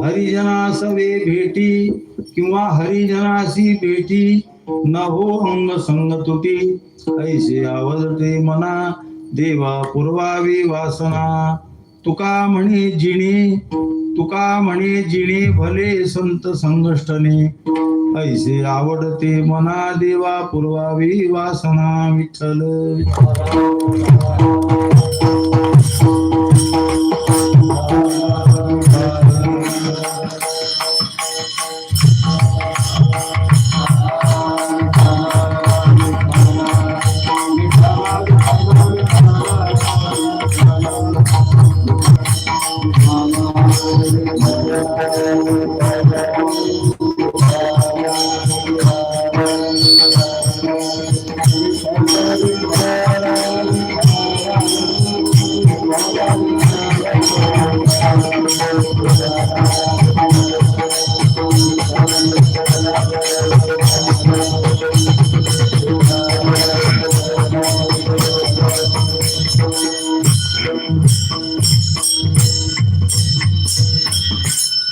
हरिजनासवे भेटी किंवा हरिजनासी भेटी न हो अंग संग तुटी. ऐसे आवडते मना देवा पुरवावी वासना. तुका म्हणे जिणे तुका म्हणे जिणे भले संत संगष्टने ऐसे आवडते मना देवा पुरवावी वासना विठ्ठल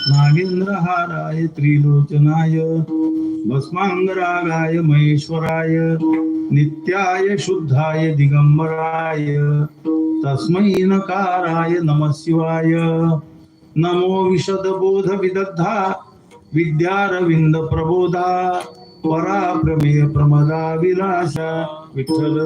नागेंद्रहाराय त्रिलोचनाय भस्मांगरागाय महेश्वराय नित्याय शुद्धाय दिगंबराय तस्मै नकाराय नमः शिवाय। नमो विशद बोध विदग्धा विद्यारविंद प्रबोधा பராபிரமிய பிரமதா விலாச விட்டல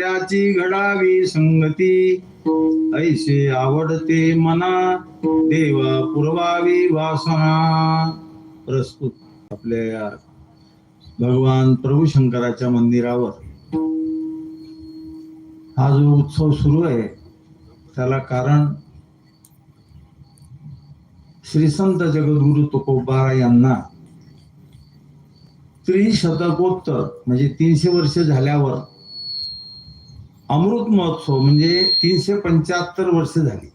त्याची घडावी संगती. ऐसे आवडते मना देवा पुरवावी वासना. प्रस्तुत आपल्या भगवान प्रभू शंकराच्या मंदिरावर. हा जो उत्सव सुरू आहे त्याला कारण श्री संत जगद्गुरु तुकोबारा यांना त्रिशतकोत्तर म्हणजे तीनशे वर्ष झाल्यावर अमृत महोत्सव म्हणजे तीनशे पंच्याहत्तर वर्ष झाली.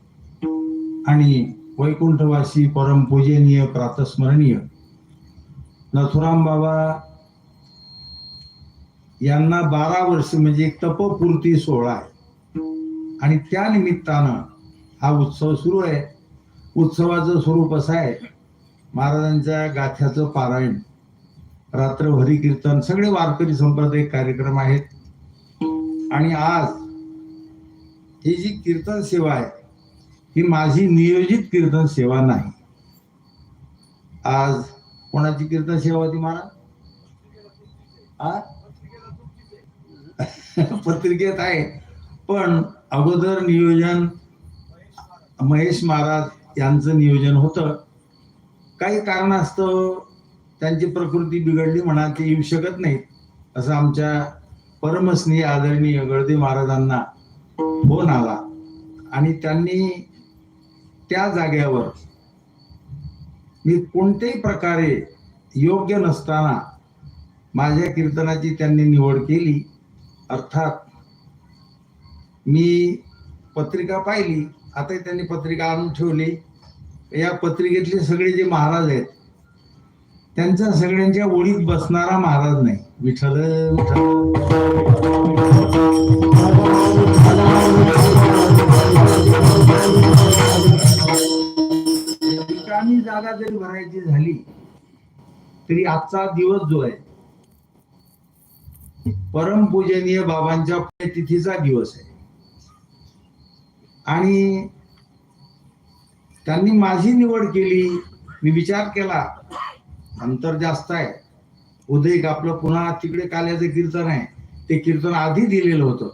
आणि वैकुंठवासी परमपूजनीय प्रातस्मरणीय नथुराम बाबा यांना बारा वर्ष म्हणजे एक तपपूर्ती सोहळा आहे. आणि त्या निमित्तानं हा उत्सव सुरू आहे. उत्सवाचं स्वरूप असं आहे महाराजांच्या गाथ्याचं पारायण रात्र हरिकीर्तन सगळे वारकरी संप्रदायिक कार्यक्रम आहेत. आणि आज ही जी कीर्तन सेवा आहे ही माझी नियोजित कीर्तन सेवा नाही. आज कोणाची कीर्तन सेवा होती महाराज? पत्रिकेत आहे. पण अगोदर नियोजन महेश महाराज यांचं नियोजन होतं. काही कारणास्तव त्यांची प्रकृती बिघडली म्हणा ते येऊ शकत नाहीत असं आमच्या परमस्नेही आदरणीय गळदे महाराजांना फोन आला आणि त्यांनी त्या जाग्यावर मी कोणत्याही प्रकारे योग्य नसताना माझ्या कीर्तनाची त्यांनी निवड केली. अर्थात मी पत्रिका पाहिली. आता त्यांनी पत्रिका आणून ठेवली. या पत्रिकेतले सगळे जे महाराज आहेत त्यांच्या सगळ्यांच्या ओळीत बसणारा महाराज नाही. विठ्ठल विठ्ठल. रिकामी जागा जरी भरायची झाली तरी आजचा दिवस जो आहे परमपूजनीय बाबांच्या तिथीचा दिवस आहे. आणि त्यांनी माझी निवड केली मी विचार केला अंतर जास्त आहे. उदय आपलं पुन्हा तिकडे काल्याचं कीर्तन आहे. ते कीर्तन आधी दिलेलं होतं.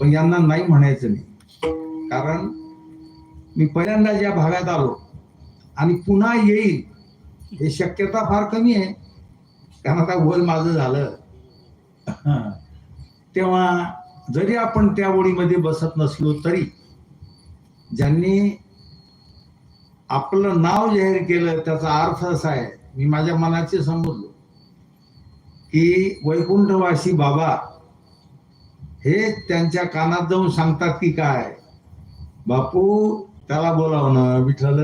पण यांना नाही म्हणायचं नाही कारण मी पहिल्यांदा ज्या भागात आलो आणि पुन्हा येईल हे शक्यता फार कमी आहे. कारण आता वय माझं झालं. तेव्हा जरी आपण त्या ओळीमध्ये बसत नसलो तरी ज्यांनी आपलं नाव जाहीर केलं त्याचा अर्थ असा आहे मी माझ्या मनाचे समजलो की वैकुंठवासी बाबा हे त्यांच्या कानात जाऊन सांगतात की काय? बापू त्याला बोलावणं विठ्ठल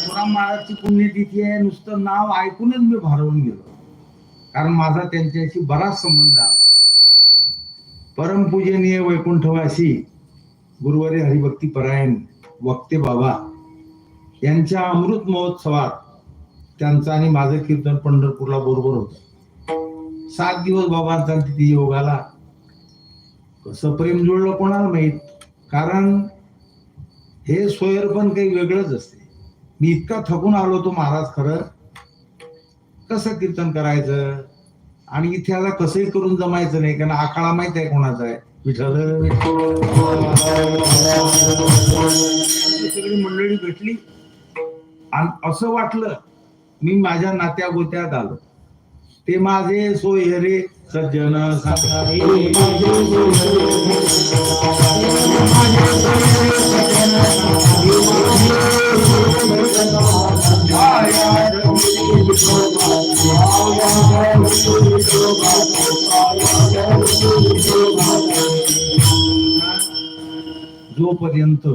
तुकाराम महाराजची पुण्यतिथी आहे. नुसतं नाव ऐकूनच मी भारवून गेलो. कारण माझा त्यांच्याशी बराच संबंध आला. परमपूजनीय वैकुंठवासी गुरुवारी हरिभक्ती परायण वक्ते बाबा यांच्या अमृत महोत्सवात त्यांचं आणि माझं कीर्तन पंढरपूरला बरोबर होत. सात दिवस बाबांचा तिथे योग आला कसं प्रेम जुळलं कोणाला माहीत? कारण हे सोयर पण काही वेगळंच असते. मी इतका थकून आलो होतो महाराज खरं. कसं कीर्तन करायचं? आणि इथे आता कसंही करून जमायचं नाही कारण आखाडा माहीत आहे कोणाचा आहे. विठ्ठल. सगळी मंडळी भेटली. आणि असं वाटलं मी माझ्या नात्या गोत्यात आलो. ते माझे सोयरे सज्जन जोपर्यंत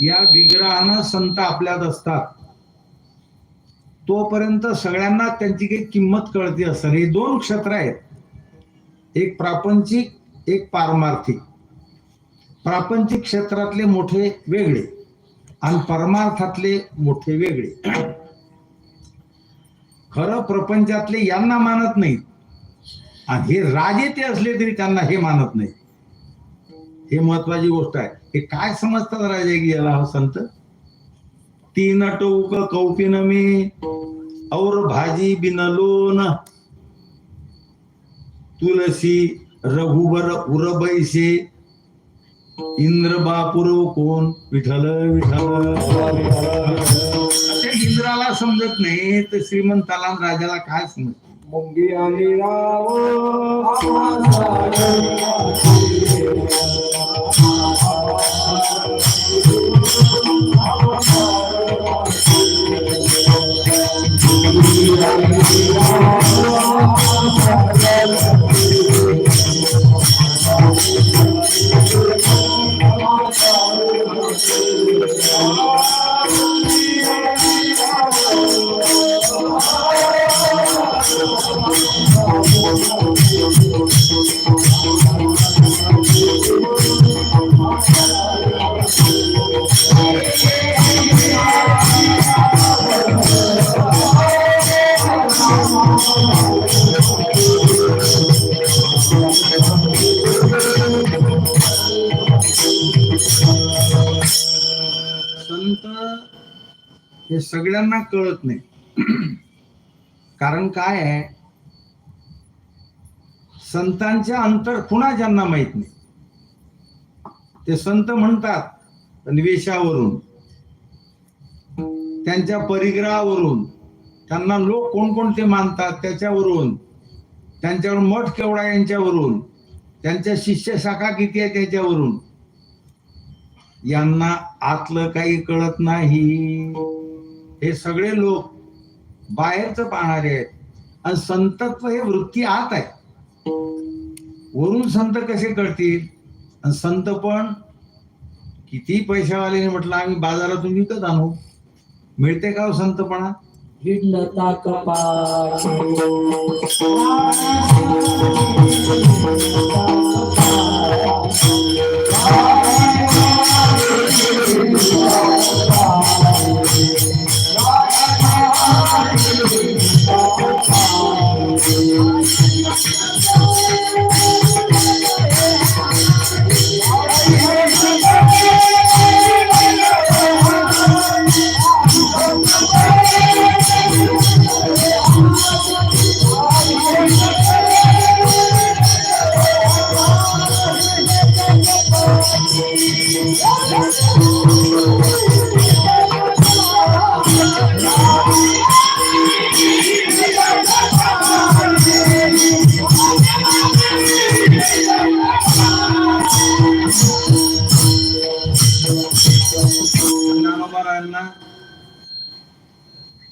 या विग्रहानं संत आपल्यात असतात. तोपर्यंत सगळ्यांना त्यांची काही किंमत कळते असतात हे दोन क्षेत्र आहेत. एक प्रापंचिक एक पारमार्थिक. प्रापंचिक क्षेत्रातले मोठे वेगळे आणि परमार्थातले मोठे वेगळे. खरं प्रपंचातले यांना मानत नाहीत. आणि हे राजे ते असले तरी त्यांना हे मानत नाही हे महत्वाची गोष्ट आहे. हे काय समजतात राजा की याला संत? तीन टोक कौपिन मी और भाजी बिनलोन तुलसी रघुबर उरबैसे इंद्र बापुर कोण विठल विठल इंद्राला समजत नाही तर श्रीमंताला राजाला काय समजत? मुंगी आणि राव संत हे सगळ्यांना कळत नाही. कारण काय आहे? संतांच्या अंतर खुणा ज्यांना माहीत नाही? ते संत म्हणतात निवेशावरून त्यांच्या परिग्रहावरून. त्यांना लोक कोणकोणते मानतात त्याच्यावरून. त्यांच्यावर मठ केवढा यांच्यावरून. त्यांच्या शिष्य शाखा किती आहे त्याच्यावरून. यांना आतलं काही कळत नाही. हे सगळे लोक बाहेरच पाहणारे आहेत. आणि संतत्व हे वृत्ती आत आहे. वरून संत कसे कळतील? आणि संत पण किती पैशावाल्याने म्हटलं आम्ही बाजारातून विकत आणू. मिळते का हो संतपणा? हिंडता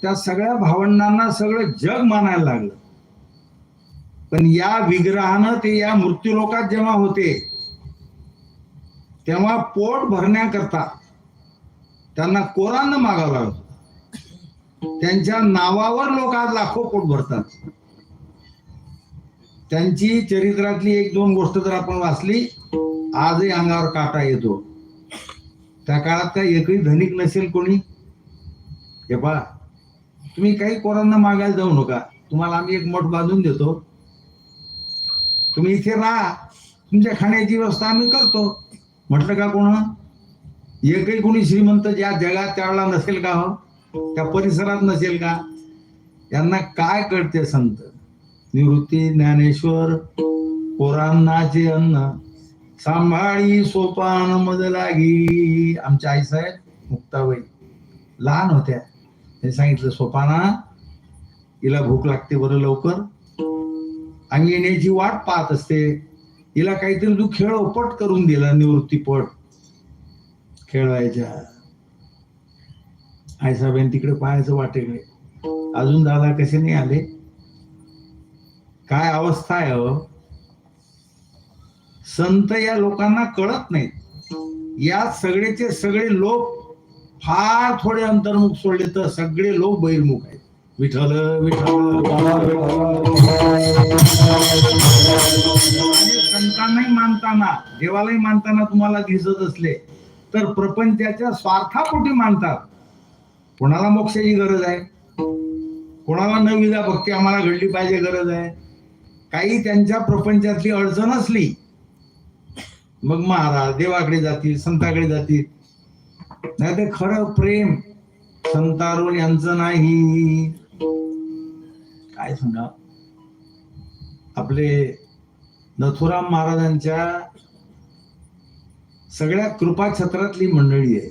त्या सगळ्या भावंडांना सगळं जग मानायला लागलं. पण या विग्रहानं ते या मृत्यूलोकात जेव्हा होते तेव्हा पोट भरण्याकरता त्यांना कोरांना मागावं लागत त्यांच्या नावावर लोक आज लाखो पोट भरतात. त्यांची चरित्रातली एक दोन गोष्ट जर आपण वाचली आजही अंगावर काटा येतो. त्या काळात काय एकही धनिक नसेल कोणी? हे पहा. तुम्ही काही कोरांना मागायला जाऊ नका. तुम्हाला आम्ही एक मठ बांधून देतो. तुम्ही इथे राहा. तुमच्या खाण्याची व्यवस्था आम्ही करतो. म्हटलं का कोण? एकही कोणी श्रीमंत ज्या जगात त्यावेळेला नसेल का हो? त्या परिसरात नसेल का? यांना काय कळते संत? निवृत्ती ज्ञानेश्वर कोरांनाचे अन्न. सांभाळी सोपान मज लागी आमच्या आईसाहेब मुक्ताबाई. लहान होत्या. त्यांनी सांगितलं सोपाना हिला भूक लागते बरं लवकर. अंगी येण्याची वाट पाहत असते. हिला काहीतरी तू खेळपट करून दिला निवृत्तीपट खेळवायच्या आईसाहेबांनी तिकडे पाहायचं वाटेकडे. अजून दादा कसे नाही आले? काय अवस्था आहे हो? संत या लोकांना कळत नाहीत. या सगळेचे सगळे लोक फार थोडे अंतर्मुख सोडले तर सगळे लोक बहिर्मुख आहेत. विठ्ठल विठ्ठल आणि संतांनाही मानताना देवालाही मानताना तुम्हाला दिसत असले तर प्रपंचाच्या स्वार्थापोटी मानतात. कोणाला मोक्षाची गरज आहे? कोणाला नविदा भक्ती आम्हाला घडली पाहिजे गरज आहे? काही त्यांच्या प्रपंचातली अडचण असली मग महाराज देवाकडे जातील संताकडे जातील नाही ते खरं प्रेम संतारोण यांचं नाही. काय सांगा? आपले नथुराम महाराजांच्या सगळ्या कृपा छत्रातली मंडळी आहे.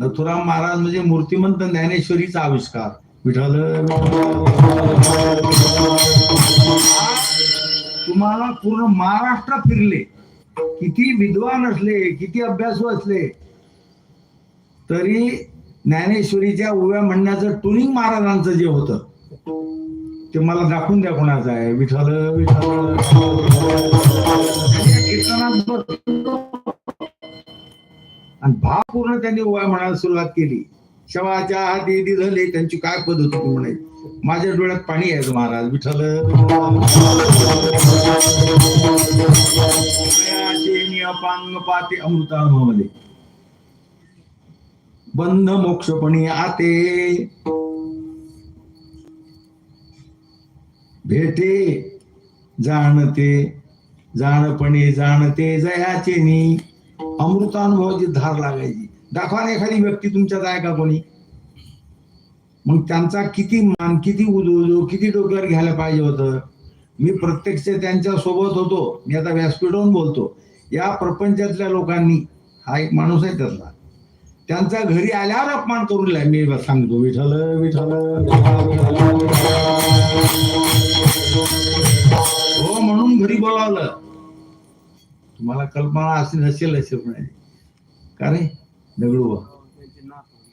नथुराम महाराज म्हणजे मूर्तिमंत ज्ञानेश्वरीचा आविष्कार. विठाल तुम्हाला पूर्ण महाराष्ट्र फिरले. किती विद्वान असले किती अभ्यासू असले तरी ज्ञानेश्वरीच्या उभ्या म्हणण्याचं टुनिंग महाराजांचं जे होतं ते मला दाखवून द्या कोणाचं आहे. विठ्ठल विठल आणि भाव पूर्ण त्यांनी उभ्या म्हणायला सुरुवात केली. शवाच्या हाती दिले त्यांची काय पद्धत होती म्हणायची माझ्या डोळ्यात पाणी यायचं महाराज. विठ्ठल अपांग पाते अमृतानुभवामध्ये बंध मोक्षपणी आते. भेटे जाणते जाणपणे जाणते जयाचे नी अमृतानुभवाची धार लागायची. दाखवा एखादी व्यक्ती तुमच्यात आहे का कोणी? मग त्यांचा किती मान किती उजो किती डोक्यावर घ्यायला पाहिजे होतं? मी प्रत्यक्ष त्यांच्यासोबत होतो. मी आता व्यासपीठावरून बोलतो. या प्रपंचातल्या लोकांनी हा एक माणूस आहे त्यातला. त्यांचा घरी आल्यावर अपमान करून मी सांगतो. विठल विठल हो म्हणून घरी बोलावलं. तुम्हाला कल्पना असेल नसेल असे पण का रे? दगडू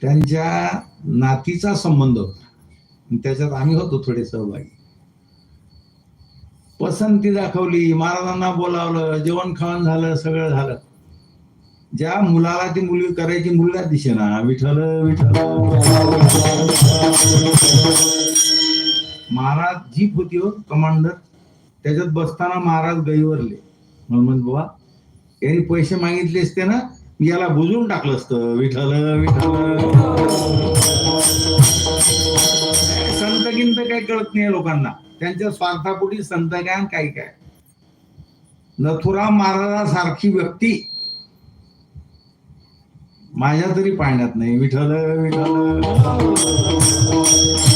त्यांच्या नातीचा संबंध होता. त्याच्यात आम्ही होतो थोडे सहभागी. पसंती दाखवली महाराजांना बोलावलं जेवण खावण झालं सगळं झालं. ज्या मुलाला ती मुलगी करायची मुलगा दिसेना विठ्ठल विठ्ठल. महाराज जीप होती हो कमांडर. त्याच्यात बसताना महाराज गईवरले म्हणून बुवा यांनी पैसे मागितले असते ना याला बुजून टाकलं असतं. विठ्ठल विठ्ठल. संत गिंत काही कळत नाही लोकांना. त्यांच्या स्वार्थापुढी संत ज्ञान काही काय काय? नथुराम महाराजासारखी व्यक्ती माझ्या तरी पाळण्यात नाही विठल विठल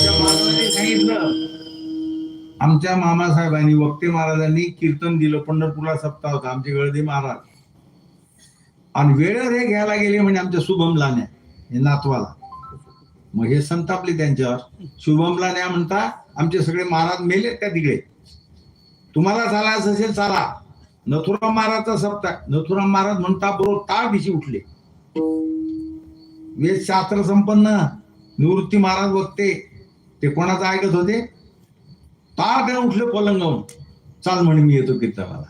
आमच्या सांगितलं आमच्या मामासाहेबांनी वक्ते महाराजांनी कीर्तन दिलं पंढरपूरला सप्ताह होता आमचे गळदे महाराज. आणि वेळेवर हे घ्यायला गेले म्हणजे आमच्या शुभमला न्या हे नातवाला. मग हे संतापले त्यांच्यावर. शुभमला न्या म्हणता आमचे सगळे महाराज मेलेत का तिकडे. तुम्हाला चालायचं असेल चाला. नथुराम महाराजचा सप्ताह. नथुराम महाराज म्हणता बरोबर ताळ दिशी उठले. वेद शास्त्र संपन्न. निवृत्ती महाराज बघते. ते कोणाचं ऐकत होते? पार उठले पलंगावून चाल म्हणे मी येतो कीर्तनाला.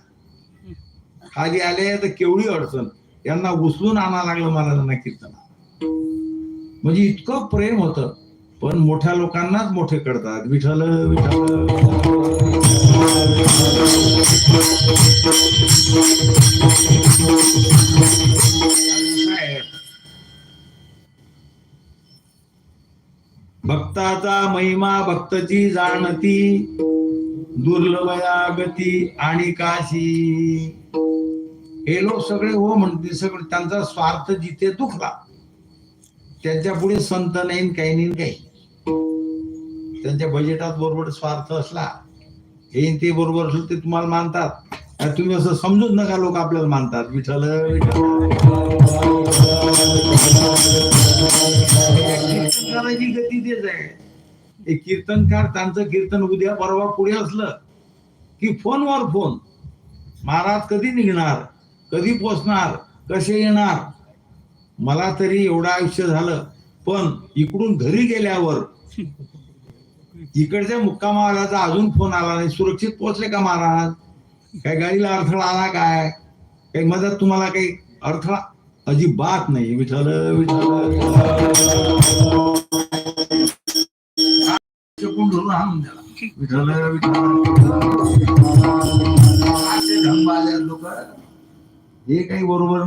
खाली आले तर केवढी अडचण. यांना उचलून आणा लागलं महाराजांना कीर्तना म्हणजे इतकं प्रेम होतं. पण मोठ्या लोकांनाच मोठे करतात विठ्ठल विठ्ठल. भक्ताचा महिमा भक्तची जाणती दुर्लभया गती आणि काशी. हे लोक सगळे हो म्हणते सगळे त्यांचा स्वार्थ जिथे दुखला त्यांच्या पुढे संत नाही काही नाही काही. त्यांच्या बजेटात बरोबर स्वार्थ असला हे ते बरोबर असलं ते तुम्हाला मानतात. आणि तुम्ही असं समजूच नका लोक आपल्याला मानतात. विठ्ठल विठ्ठल. गती तेच आहे कीर्तनकार त्यांचं कीर्तन उद्या परवा पुढे असलं की फोनवर फोन. महाराज कधी निघणार? कधी पोचणार? कसे येणार? मला तरी एवढं आयुष्य झालं पण इकडून घरी गेल्यावर इकडच्या मुक्कामावाल्याचा अजून फोन आला नाही. सुरक्षित पोहोचले का महाराज? काय गाडीला अडथळा आला काय? काही मदत तुम्हाला काही अडथळा अजिबात नाही. विठ्ठल विठ्ठल. शेपूट द्याला विठ्ठल विठ्ठल. लोक हे काही बरोबर नाही.